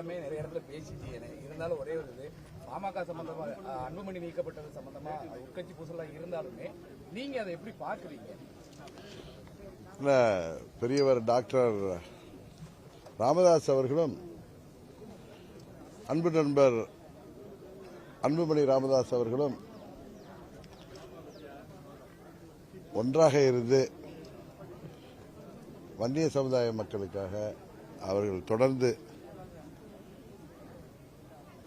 எல்லாமே நிறைய இடத்துல பேசிட்டீங்க இருந்தாலும் ஒரே ஒரு இது பாமக சம்பந்தமா அன்புமணி நீக்கப்பட்டது சம்பந்தமா உட்கட்சி பூசலாம் இருந்தாலுமே நீங்க அதை எப்படி பாக்குறீங்க பெரியவர் டாக்டர் ராமதாஸ் அவர்களும் அன்பு நண்பர் அன்புமணி ராமதாஸ் அவர்களும் ஒன்றாக இருந்து வன்னிய சமுதாய மக்களுக்காக அவர்கள் தொடர்ந்து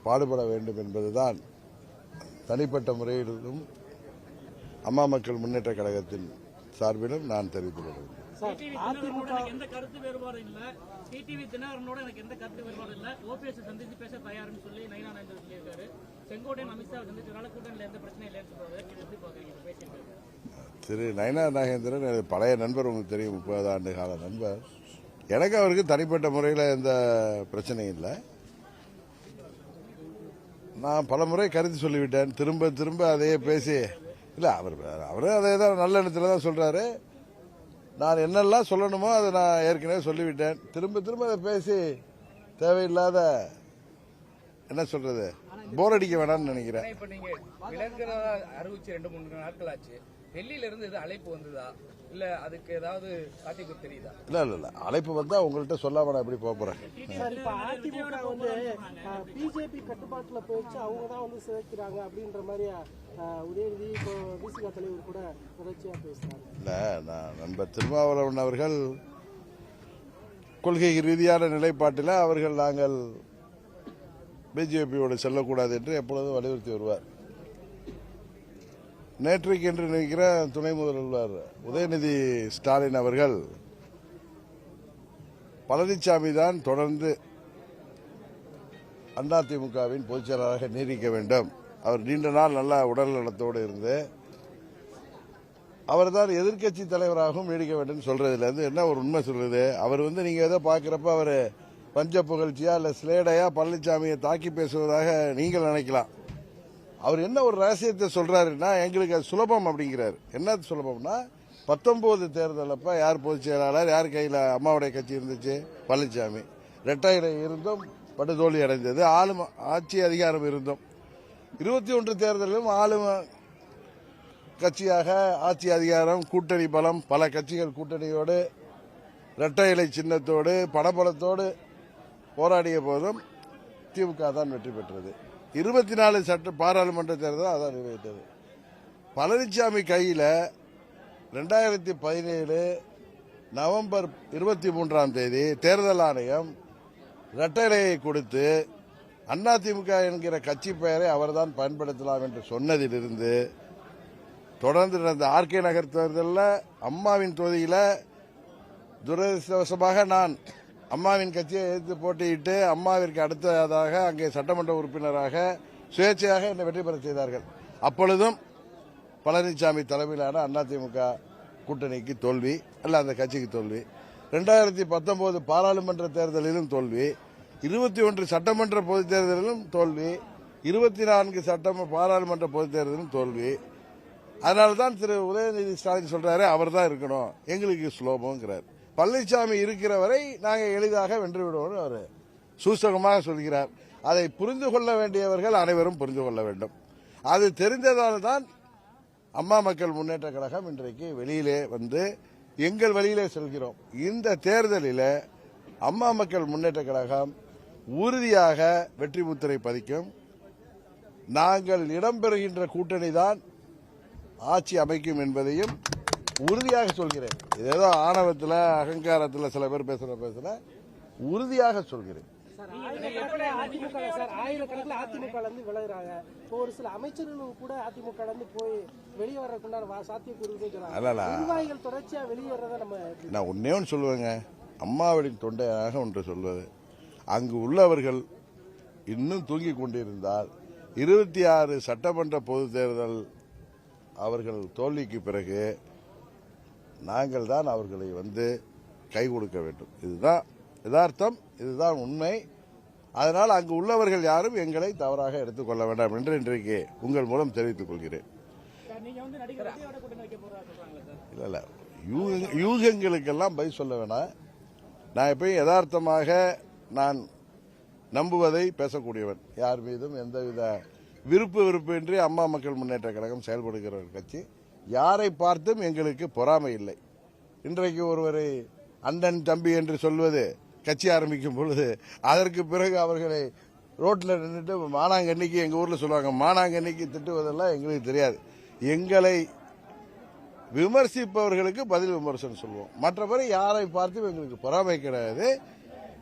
பாடுபட வேண்டும் என்பதுதான் தனிப்பட்ட முறையிலும் அம்மா மக்கள் முன்னேற்ற கழகத்தின் சார்பிலும் நான் தெரிவித்துக் கொள்கிறேன் திரு நயனா நாகேந்திரன் எனது பழைய நண்பர் உங்களுக்கு தெரியும் முப்பது ஆண்டு கால நண்பர். எனக்கு அவருக்கு தனிப்பட்ட முறையில் எந்த பிரச்சனையும் இல்லை. நான் பல முறை கருத்து சொல்லிவிட்டேன். திரும்ப திரும்ப அதையே பேசி. இல்லை அவர் அவரே அதே தான் நல்ல எண்ணத்தில் தான் சொல்கிறாரு நான் என்னெல்லாம் சொல்லணுமோ அதை நான் ஏற்கனவே சொல்லிவிட்டேன். திரும்ப திரும்ப அதை பேசி தேவையில்லாத என்ன சொல்றது? போர் அடிக்க வேணாம்னு நினைக்கிறேன். இப்ப நீங்க அறிவிச்சு ரெண்டு மூணு நாட்கள் ஆச்சு. டெல்லியில இருந்து அழைப்பு வந்ததா? இல்ல அதுக்கு ஏதாவது சாத்தியக்கூறு தெரியுதா? இல்ல இல்ல இல்ல. அழைப்பு வந்தா உங்கள்கிட்ட சொல்லாம நான் எப்படி போக போறேன்? சார் இப்ப அதிமுக வந்து பிஜேபி கட்டுப்பாட்டுல போயிடுச்சு அவங்க தான் வந்து சிதைக்கிறாங்க அப்படின்ற மாதிரி உதயநிதி இப்போ விசிக தலைவர் கூட தொடர்ச்சியா பேசுறாங்க இல்ல நான் நண்பர் திருமாவளவன் அவர்கள் கொள்கை ரீதியான நிலைப்பாட்டில் அவர்கள் நாங்கள் பிஜேபியோடு செல்லக்கூடாது என்று எப்பொழுதும் வலியுறுத்தி வருவார். நேற்றைக்கு என்று நினைக்கிற துணை முதல்வர் உதயநிதி ஸ்டாலின் அவர்கள் பழனிசாமி தான் தொடர்ந்து அதிமுகவின் பொதுச்செயலாளராக நீடிக்க வேண்டும். அவர் நீண்ட நாள் நல்ல உடல் நலத்தோடு இருந்து அவர் தான் எதிர்க்கட்சி தலைவராகவும் நீடிக்க வேண்டும் சொல்றதுலேருந்து என்ன ஒரு உண்மை சொல்றது? அவர் வந்து நீங்க ஏதோ பார்க்குறப்ப அவர் பஞ்ச புகழ்ச்சியா இல்ல ஸ்லேடையா பழனிசாமியை தாக்கி பேசுவதாக நீங்கள் நினைக்கலாம். அவர் என்ன ஒரு ரகசியத்தை சொல்றாருன்னா எங்களுக்கு அது சுலபம் அப்படிங்கிறார். என்ன சுலபம்னா பத்தொன்பது தேர்தல் யார் பொதுச் செயலாளர் யார் கையில அம்மாவுடைய கட்சி இருந்துச்சு? பழனிசாமி ரெட்டையில இருந்தும் படுதோல்வி அடைந்தது. ஆளும் ஆட்சி அதிகாரம் இருந்தும். இருபத்தி ஒன்று தேர்தலிலும் ஆளும் கட்சியாக ஆட்சி அதிகாரம் கூட்டணி பலம் பல கட்சிகள் கூட்டணியோடு இரட்டை இலை சின்னத்தோடு பணபலத்தோடு போராடிய போதும் திமுக தான் வெற்றி பெற்றது. இருபத்தி நாலு சட்ட பாராளுமன்ற தேர்தல் அதான் நிறைவேற்றது பழனிசாமி கையில் ரெண்டாயிரத்தி பதினேழு நவம்பர் இருபத்தி மூன்றாம் தேதி தேர்தல் ஆணையம் இரட்டைலையை கொடுத்து அதிமுக என்கிற கட்சி பெயரை அவர்தான் பயன்படுத்தலாம் என்று சொன்னதிலிருந்து தொடர்ந்து நடந்த ஆர்கே நகர் தேர்தலில் அம்மாவின் தொகுதியில் துரதிருஷ்டவசமாக நான் அம்மாவின் கட்சியை எதிர்த்து போட்டியிட்டு அம்மாவிற்கு அடுத்ததாக அங்கே சட்டமன்ற உறுப்பினராக சுயேட்சையாக என்னை வெற்றி பெற செய்தார்கள். அப்பொழுதும் பழனிசாமி தலைமையிலான அதிமுக கூட்டணிக்கு தோல்வி அல்ல அந்த கட்சிக்கு தோல்வி. ரெண்டாயிரத்தி பத்தொன்பது பாராளுமன்ற தேர்தலிலும் தோல்வி. இருபத்தி ஒன்று சட்டமன்ற பொதுத் தேர்தலிலும் தோல்வி. இருபத்தி நான்கு சட்டம் பாராளுமன்ற பொதுத் தேர்தலிலும் தோல்வி. அதனால தான் திரு. உதயநிதி ஸ்டாலின் சொல்றாரு அவர் தான் இருக்கணும். எங்களுக்கு சுலபங்கிறார் பழனிசாமி இருக்கிற வரை நாங்கள் எளிதாக வென்றுவிடுவோம் அவர் சூசகமாக சொல்கிறார். அதை புரிந்து கொள்ள வேண்டியவர்கள் அனைவரும் புரிந்து கொள்ள வேண்டும். அது தெரிந்ததால் தான் அம்மா மக்கள் முன்னேற்ற கழகம் இன்றைக்கு வெளியிலே வந்து எங்கள் வழியிலே செல்கிறோம். இந்த தேர்தலில் அம்மா மக்கள் முன்னேற்ற கழகம் உறுதியாக வெற்றி முத்திரை பதிக்கும். நாங்கள் இடம்பெறுகின்ற கூட்டணி தான் ஆட்சி அமைக்கும் என்பதையும் உறுதியாக சொல்கிறேன். ஏதோ ஆணவத்தில் அகங்காரத்தில் சில பேர் பேசுற பேசுற உறுதியாக சொல்கிறேன். ஆயிரக்கணக்கில் அதிமுக ஒரு சில அமைச்சர்களும் கூட அதிமுக போய் வெளியே வர்றதுக்குண்டான சாத்தியக்கூறு தொடர்ச்சியா வெளியேறத நம்ம நான் ஒன்னே ஒன்று சொல்லுவேங்க. அம்மாவின் தொண்டையாக ஒன்று சொல்வது. அங்கு உள்ளவர்கள் இன்னும் தூங்கிக் கொண்டிருந்தால் இருபத்தி ஆறு சட்டமன்ற பொதுத் தேர்தல் அவர்கள் தோல்விக்கு பிறகு நாங்கள் தான் அவர்களை வந்து கை கொடுக்க வேண்டும். இதுதான் யதார்த்தம் இதுதான் உண்மை. அதனால் அங்கு உள்ளவர்கள் யாரும் எங்களை தவறாக எடுத்துக்கொள்ள வேண்டாம் என்று இன்றைக்கு உங்கள் மூலம் தெரிவித்துக் கொள்கிறேன். இல்லை இல்லை யூகங்களுக்கெல்லாம் பதில் சொல்ல வேணாம். நான் எப்பயும் யதார்த்தமாக நான் நம்புவதை பேசக்கூடியவன். யார் மீதும் எந்தவித விருப்பு விருப்பின்றி அம்மா மக்கள் முன்னேற்ற கழகம் செயல்படுகிற ஒரு கட்சி. யாரை பார்த்தும் எங்களுக்கு பொறாமை இல்லை. இன்றைக்கு ஒருவரை அண்ணன் தம்பி என்று சொல்வது கட்சி ஆரம்பிக்கும் பொழுது அதற்கு பிறகு அவர்களை ரோட்டில் நின்றுட்டு மானாங்கண்ணிக்கு எங்கள் ஊரில் சொல்லுவாங்க மானாங்கண்ணிக்கு திட்டுவதெல்லாம் எங்களுக்கு தெரியாது. எங்களை விமர்சிப்பவர்களுக்கு பதில் விமர்சனம் சொல்லுவோம். மற்றபடி யாரை பார்த்தும் எங்களுக்கு பொறாமை கிடையாது.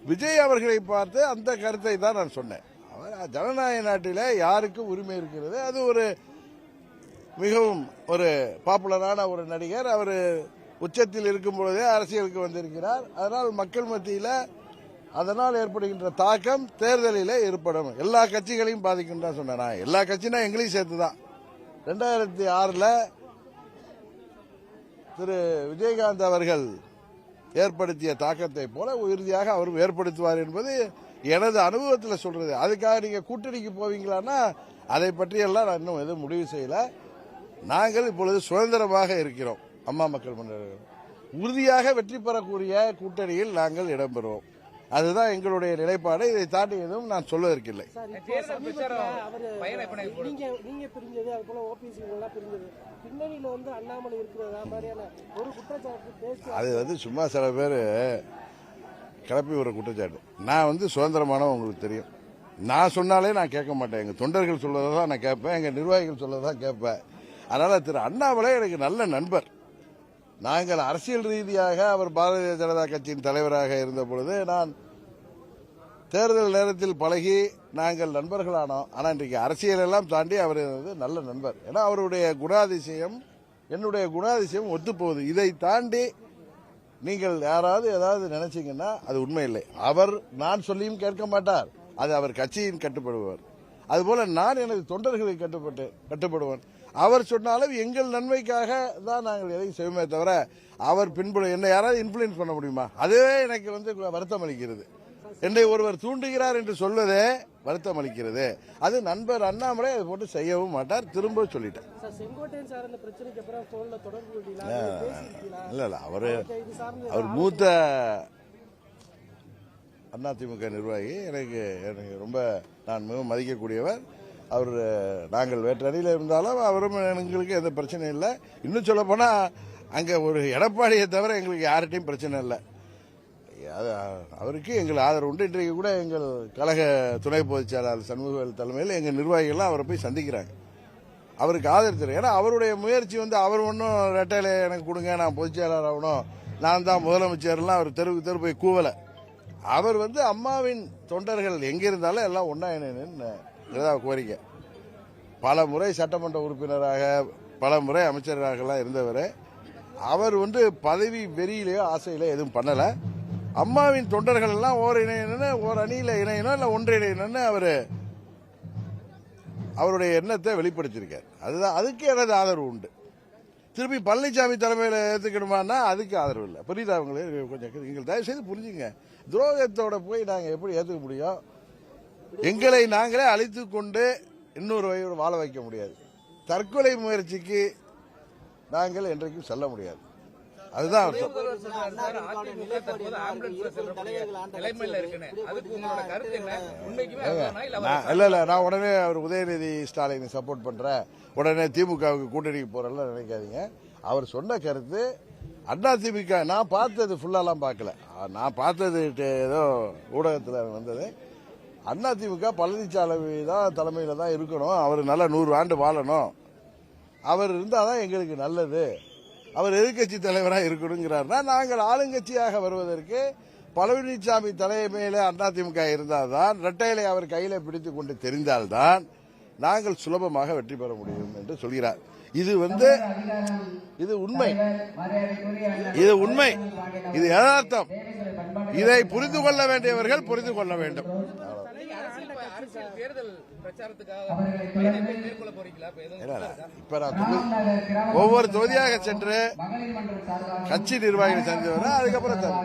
விஜய் அவர்களை பார்த்து அந்த கருத்தை தான் நான் சொன்னேன். அவர் ஜனநாயக நாட்டில் யாருக்கும் உரிமை இருக்கிறது? அது ஒரு மிகவும் ஒரு பாப்புலரான ஒரு நடிகர். அவர் உச்சத்தில் இருக்கும் பொழுதே அரசியலுக்கு வந்திருக்கிறார். அதனால் மக்கள் மத்தியில் அதனால் ஏற்படுகின்ற தாக்கம் தேர்தலில் ஏற்படும். எல்லா கட்சிகளையும் பாதிக்கும் தான் சொன்னேன் நான். எல்லா கட்சினா எங்களையும் சேர்த்து தான் ரெண்டாயிரத்தி ஆறில் திரு விஜயகாந்த் அவர்கள் ஏற்படுத்திய தாக்கத்தை போல இறுதியாக அவரும் ஏற்படுத்துவார் என்பது எனது அனுபவத்தில் சொல்றது. அதுக்காக நீங்க கூட்டணிக்கு போவீங்களான்னா அதை பற்றியெல்லாம் நான் இன்னும் எதுவும் முடிவு செய்யலை. நாங்கள் இப்பொழுது சுதந்திரமாக இருக்கிறோம். அம்மா மக்கள் முன்னேற்ற உறுதியாக வெற்றி பெறக்கூடிய கூட்டணியில் நாங்கள் இடம்பெறுவோம். அதுதான் எங்களுடைய நிலைப்பாடு. இதை தாண்டி எதுவும் நான் சொல்வதற்கில்லை. அது வந்து அண்ணாமலை இருக்கிறதா மாதிரியான ஒரு குற்றச்சாட்டு பேச்சு அது வந்து சும்மா சில பேர் கிளப்பி ஒரு குற்றச்சாட்டு. நான் வந்து சுதந்திரமானவன் உங்களுக்கு தெரியும். நான் சொன்னாலே நான் கேட்க மாட்டேன். எங்கள் தொண்டர்கள் சொல்வதை தான் நான் கேட்பேன். எங்கள் நிர்வாகிகள் சொல்வதை தான் கேட்பேன். அதனால் திரு அண்ணாமலை எனக்கு நல்ல நண்பர். நாங்கள் அரசியல் ரீதியாக அவர் பாரதிய ஜனதா கட்சியின் தலைவராக இருந்த பொழுது நான் தேர்தல் நேரத்தில் பழகி நாங்கள் நண்பர்களானோம். ஆனால் இன்றைக்கு அரசியலெல்லாம் தாண்டி அவர் எனது நல்ல நண்பர். ஏன்னா அவருடைய குணாதிசயம் என்னுடைய குணாதிசயம் ஒத்துப்போகுது. இதை தாண்டி நீங்கள் யாராவது ஏதாவது நினைச்சீங்கன்னா அது உண்மை இல்லை அவர் நான் சொல்லியும் கேட்க மாட்டார். அது அவர் கட்சியின் கட்டுப்படுவார் அதுபோல நான் எனது தொண்டர்களை கட்டுப்பட்டு கட்டுப்படுவேன் அவர் சொன்னாலும் எங்கள் நன்மைக்காக தான் நாங்கள் எதையும் செய்வோமே தவிர அவர் பின்புல என்னை யாராவது இன்ஃபுளுன்ஸ் பண்ண முடியுமா? அதுவே எனக்கு வந்து வருத்தம் அளிக்கிறது. என்னை ஒருவர் தூண்டுகிறார் என்று சொல்வதே வருத்தம் அளிக்கிறது. அது நண்பர் அண்ணாமலை அதை போட்டு செய்யவும் மாட்டார் திரும்ப சொல்லிட்டேன் பேசியிருக்கீங்களா? இல்ல இல்ல அவரு அவர் மூத்த அதிமுக நிர்வாகி. எனக்கு எனக்கு ரொம்ப நான் மிகவும் மதிக்கக்கூடியவர். அவர் நாங்கள் வேற்றடியில் இருந்தாலும் அவரும் எங்களுக்கு எந்த பிரச்சனையும் இல்லை. இன்னும் சொல்ல போனால் அங்கே ஒரு எடப்பாடியை தவிர எங்களுக்கு யார்கிட்டையும் பிரச்சனை இல்லை. அது அவருக்கு எங்கள் ஆதரவு உண்டு. இன்றைக்கு கூட எங்கள் கழக துணை பொதுச் செயலாளர் சண்முகவேல் தலைமையில் எங்கள் நிர்வாகிகள்லாம் அவரை போய் சந்திக்கிறாங்க. அவருக்கு ஆதரவு தெரியும். ஏன்னா அவருடைய முயற்சி வந்து அவர் ஒன்றும் ரெட்டையில் எனக்கு கொடுங்க நான் பொதுச் செயலாளர் ஆகணும். நான் தான் முதலமைச்சர்லாம் அவர் தெருவுக்கு தெரு போய் கூவலை. அவர் வந்து அம்மாவின் தொண்டர்கள் எங்கே இருந்தாலும் எல்லாம் ஒன்றா இதுதான் கோரிக்கை பல முறை சட்டமன்ற உறுப்பினராக பல முறை அமைச்சராகலாம் இருந்தவர் அவர் வந்து பதவி வெறியிலேயோ ஆசையிலோ எதுவும் பண்ணலை அம்மாவின் தொண்டர்கள் எல்லாம் ஓர் இணையணும்னு ஓர் அணியில் இணையணும் இல்லை ஒன்று இணையணும்னு அவர் அவருடைய எண்ணத்தை வெளிப்படுத்தியிருக்கார் அதுதான் அதுக்கு எனது ஆதரவு உண்டு திருப்பி பழனிசாமி தலைமையில் ஏற்றுக்கணுமான்னா அதுக்கு ஆதரவு இல்லை புரியுதா அவங்களே கொஞ்சம் நீங்கள் தயவு செய்து புரிஞ்சுங்க துரோகத்தோட போய் நாங்கள் எப்படி ஏற்றுக்க முடியும் எங்களை நாங்களே அழித்து கொண்டு இன்னொரு வகையோடு வாழ வைக்க முடியாது. தற்கொலை முயற்சிக்கு நாங்கள் என்றைக்கும் செல்ல முடியாது. அதுதான் இல்ல நான் இல்ல நான் உடனே அவர் உதயநிதி ஸ்டாலினை சப்போர்ட் பண்றேன். உடனே திமுகவுக்கு கூட்டணிக்கு போறேன்லாம் நினைக்காதீங்க. அவர் சொன்ன கருத்து அண்ணா திமுக நான் பார்த்தது ஃபுல்லாலாம் பார்க்கல. நான் பார்த்தது ஏதோ ஊடகத்தில் வந்தது. அண்ணா திமுக பழனிசாமி தான் தலைமையில் தான் இருக்கணும். அவர் நல்லா நூறு ஆண்டு வாழணும். அவர் இருந்தால் தான் எங்களுக்கு நல்லது. அவர் எதிர்க்கட்சி தலைவராக இருக்கணுங்கிறார்னா நாங்கள் ஆளுங்கட்சியாக வருவதற்கு பழனிசாமி தலைமையில் அதிமுக இருந்தால்தான் இரட்டையிலை அவர் கையில் பிடித்து கொண்டு தெரிந்தால்தான் நாங்கள் சுலபமாக வெற்றி பெற முடியும் என்று சொல்கிறார். இது வந்து இது உண்மை. இது உண்மை. இது யதார்த்தம். இதை புரிந்து கொள்ள வேண்டியவர்கள் புரிந்து கொள்ள வேண்டும். அரசியல் தேர்தல் பிரச்சாரத்துக்காக ஒவ்வொரு தொகுதியாக சென்று கட்சி நிர்வாகிகளை சந்தித்து அதுக்கப்புறம்.